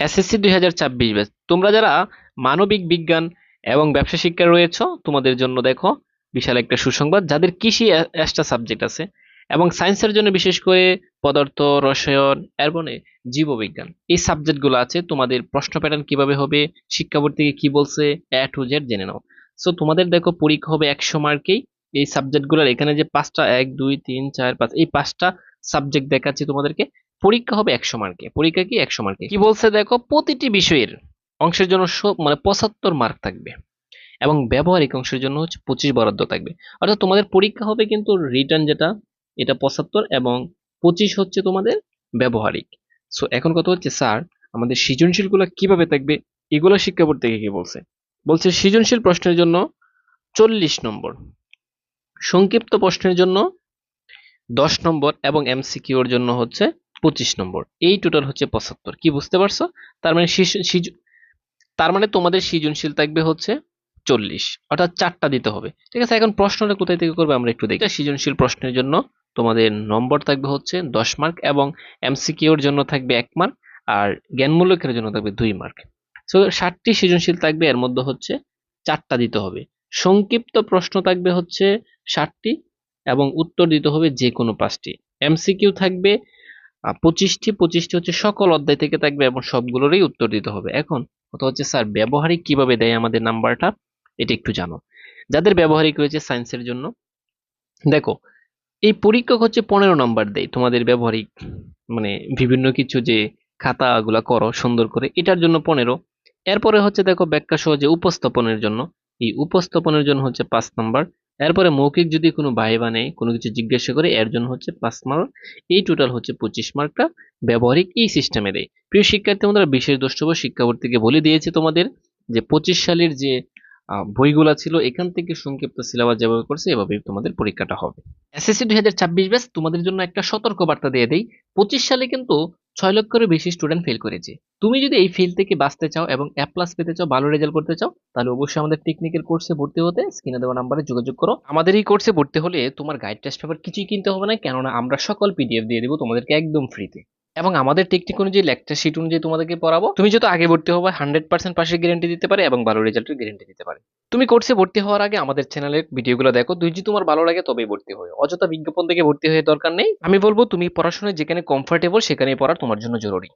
SSC দুই হাজার ছাব্বিশ ব্যাচ তোমরা যারা মানবিক বিজ্ঞান এবং ব্যবসা শিক্ষা রয়েছে, তোমাদের জন্য দেখো বিশাল একটা সুসংবাদ। যাদের কৃষি এক্সট্রা সাবজেক্ট আছে এবং সায়েন্সের জন্য বিশেষ করে পদার্থ, রসায়ন এরপরে জীববিজ্ঞান, এই সাবজেক্টগুলো আছে, তোমাদের প্রশ্ন প্যাটার্ন কীভাবে হবে শিক্ষা বোর্ড থেকে কি বলছে এ টু জেড জেনে নাও। সো তোমাদের দেখো পরীক্ষা হবে একশো মার্কেই। এই সাবজেক্টগুলোর এখানে যে পাঁচটা, এক, দুই, তিন, চার, পাঁচ, এই পাঁচটা সাবজেক্ট দেখাচ্ছি তোমাদেরকে। পরীক্ষা হবে একশো মার্কে, পরীক্ষা কি একশো মার্কে। কি বলছে দেখো, প্রতিটি বিষয়ের অংশের জন্য মানে পঁচাত্তর মার্ক থাকবে এবং ব্যবহারিক অংশের জন্য হচ্ছে পঁচিশ বরাদ্দ থাকবে। অর্থাৎ তোমাদের পরীক্ষা হবে কিন্তু রিটার্ন যেটা, এটা পঁচাত্তর এবং পঁচিশ হচ্ছে তোমাদের ব্যবহারিক। সো এখন কথা হচ্ছে স্যার, আমাদের সৃজনশীলগুলো কীভাবে থাকবে, এগুলো শিক্ষা বোর্ড থেকে কি বলছে? বলছে সৃজনশীল প্রশ্নের জন্য চল্লিশ নম্বর, সংক্ষিপ্ত প্রশ্নের জন্য দশ নম্বর এবং এমসিকিউর জন্য হচ্ছে পঁচিশ নম্বর। এই টোটাল হচ্ছে পঁচাত্তর। কি বুঝতে পারছ? তার মানে তার মানে তোমাদের সৃজনশীল থাকবে হচ্ছে চল্লিশ। অর্থাৎ চারটা দিতে হবে। ঠিক আছে, এখন প্রশ্নটা কোথায় থেকে করবে আমরা একটু দেখি। সৃজনশীল প্রশ্নের জন্য তোমাদের নম্বর থাকবে হচ্ছে দশ মার্ক এবং এমসিকিউর জন্য থাকবে এক মার্ক আর জ্ঞানমূলকের জন্য থাকবে দুই মার্ক সো ষাটটি সৃজনশীল থাকবে, এর মধ্যে হচ্ছে চারটা দিতে হবে। সংক্ষিপ্ত প্রশ্ন থাকবে হচ্ছে ষাটটি এবং উত্তর দিতে হবে যে কোনো পাঁচটি। এমসিকিউ থাকবে পঁচিশটি পঁচিশটি হচ্ছে সকল অধ্যায় থেকে থাকবে এবং সবগুলোরই উত্তর দিতে হবে। এখন কথা হচ্ছে, স্যার ব্যবহারিক কীভাবে দেয় আমাদের নাম্বারটা? এটা একটু জানো। যাদের ব্যবহারিক রয়েছে সায়েন্সের জন্য, দেখো, এই পরীক্ষক হচ্ছে পনেরো নাম্বার দেয় তোমাদের ব্যবহারিক মানে বিভিন্ন কিছু যে খাতাগুলা করো সুন্দর করে, এটার জন্য পনেরো। এরপরে হচ্ছে দেখো ব্যাখ্যা সহজে উপস্থাপনের জন্য। এই উপস্থাপনের জন্য হচ্ছে পাঁচ নাম্বার। এরপরে মৌখিক যদি কোনো ভাইবা নেই, কোনো কিছু জিজ্ঞাসা করে, এর জন্য হচ্ছে পাঁচ মার্ক। এই টোটাল হচ্ছে পঁচিশ মার্কটা ব্যবহারিক এই সিস্টেমে দেয় প্রিয় শিক্ষার্থী আমরা বিশেষ দ্রষ্টব্য শিক্ষা বোর্ড থেকে বলে দিয়েছে তোমাদের যে পঁচিশ সালের যে বইগুলা ছিল, এখান থেকে সংক্ষিপ্ত সিলেবাস যেভাবে করছে, এভাবেই তোমাদের পরীক্ষাটা হবে। এসএসসি দুই হাজার ছাব্বিশ ব্যাচ তোমাদের জন্য একটা সতর্ক বার্তা দিয়ে দেই। পঁচিশ সালে কিন্তু ছয় লক্ষেরও বেশি স্টুডেন্ট ফেল করেছে। তুমি যদি এই ফেল থেকে বাঁচতে চাও এবং এ প্লাস পেতে চাও, ভালো রেজাল্ট করতে চাও, তাহলে অবশ্যই আমাদের টেকনিক্যাল কোর্সে ভর্তি হতে স্ক্রিনে দেওয়া নাম্বারে যোগাযোগ করো। আমাদের এই কোর্সে ভর্তি হলে তোমার গাইড টেস্ট পেপার কিছুই কিনতে হবে না, কেননা আমরা সকল পিডিএফ দিয়ে দেবো, তোমাদেরকে একদম ফ্রিতে এবং আমাদের টেকনিক অনুযায়ী লেকচার শিট অনুযায়ী তোমাদেরকে পড়াবো। তুমি যত আগে ভর্তি হবে হান্ড্রেড পার্সেন্ট পাশের গ্যারেন্টি দিতে পারে এবং ভালো রেজাল্টের গ্যারেন্টি দিতে পারে। তুমি কোর্সে ভর্তি হওয়ার আগে আমাদের চ্যানেলের ভিডিওগুলো দেখো। যদি তোমার ভালো লাগে তবেই ভর্তি হয়ে অযথা বিজ্ঞাপন থেকে ভর্তি হয়ে দরকার নেই। আমি বলব, তুমি পড়াশোনায় যেখানে কমফোর্টেবল সেখানেই পড়া তোমার জন্য জরুরি।